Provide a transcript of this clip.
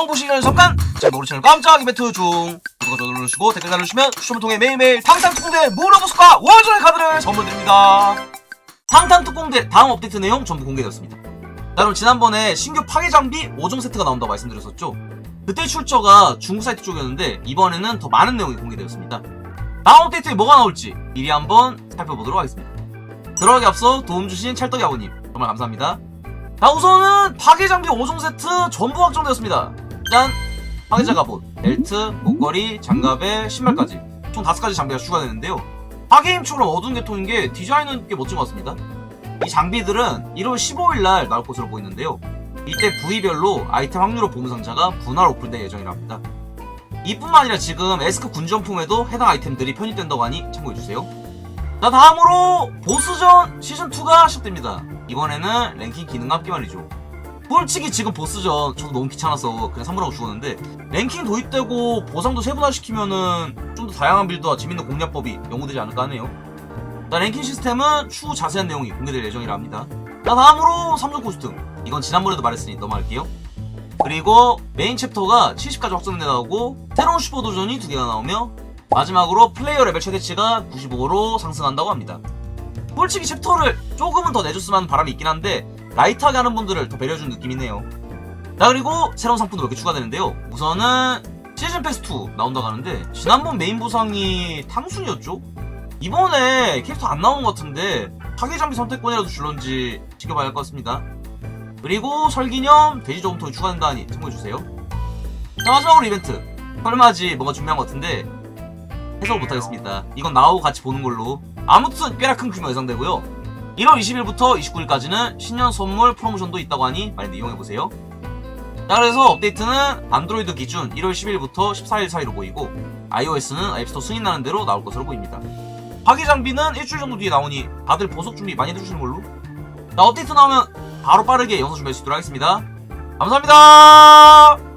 영상 보시기 전에 제 모르 채널 깜짝 이벤트 중. 구독과 좋아요 누르시고 댓글 달아주시면 추첨을 통해 매일매일 탕탕특공대 무료보스과 월전의 카드를 선물 드립니다. 탕탕특공대 다음 업데이트 내용 전부 공개되었습니다. 자, 여러분 지난번에 신규 파괴 장비 5종 세트가 나온다고 말씀드렸었죠? 그때 출처가 중국 사이트 쪽이었는데 이번에는 더 많은 내용이 공개되었습니다. 다음 업데이트에 뭐가 나올지 미리 한번 살펴보도록 하겠습니다. 들어가기 앞서 도움 주신 찰떡이 아버님 정말 감사합니다. 자 우선은 파괴 장비 5종 세트 전부 확정되었습니다 일단 파괴자 갑옷, 벨트, 목걸이, 장갑에 신발까지. 총 5가지 장비가 추가되는데요. 파괴임처럼 어두운 계통인 게 디자인은 꽤 멋진 것 같습니다. 이 장비들은 1월 15일 날 나올 것으로 보이는데요. 이때 부위별로 아이템 확률로 보물 상자가 분할 오픈될 예정이랍니다. 이뿐만 아니라 지금 에스크 군전품에도 해당 아이템들이 편입된다고 하니 참고해주세요. 자 다음으로 보스전 시즌2가 시작됩니다. 이번에는 랭킹 기능과 함께 말이죠 솔직히 지금 보스전 저도 너무 귀찮아서 그냥 선물하고 죽었는데 랭킹 도입되고 보상도 세분화시키면은 좀 더 다양한 빌드와 재밌는 공략법이 연구되지 않을까 하네요. 자 랭킹 시스템은 추후 자세한 내용이 공개될 예정이라 합니다. 자 다음으로 3종 코스튬. 이건 지난번에도 말했으니 넘어갈게요. 그리고 메인 챕터가 70까지 확정돼 나오고 새로운 슈퍼 도전이 두 개가 나오며 마지막으로 플레이어 레벨 최대치가 95로 상승한다고 합니다. 솔직히 챕터를 조금은 더 내줬으면 하는 바람이 있긴 한데 라이트하게 하는 분들을 더 배려해준 느낌이네요. 자 그리고 새로운 상품도 몇 개 추가되는데요. 우선은 시즌 패스 2 나온다고 하는데 지난번 메인 보상이 탕순이었죠? 이번에 캐릭터 안 나온 것 같은데 파괴 장비 선택권이라도 줄런지 지켜봐야 할 것 같습니다. 그리고 설기념 돼지 저금통이 추가된다 하니 참고해주세요. 자 마지막으로 이벤트 설마지 뭔가 준비한 것 같은데 해석을 못하겠습니다. 이건 나오고 같이 보는 걸로. 아무튼 꽤나 큰 규모 예상되고요. 1월 20일부터 29일까지는 신년 선물 프로모션도 있다고 하니 많이 이용해보세요. 자 그래서 업데이트는 안드로이드 기준 1월 10일부터 14일 사이로 보이고 iOS는 앱스토어 승인 나는 대로 나올 것으로 보입니다. 파괴 장비는 일주일 정도 뒤에 나오니 다들 보석 준비 많이 해주시는 걸로. 자 업데이트 나오면 바로 빠르게 영상 준비할 수 있도록 하겠습니다. 감사합니다.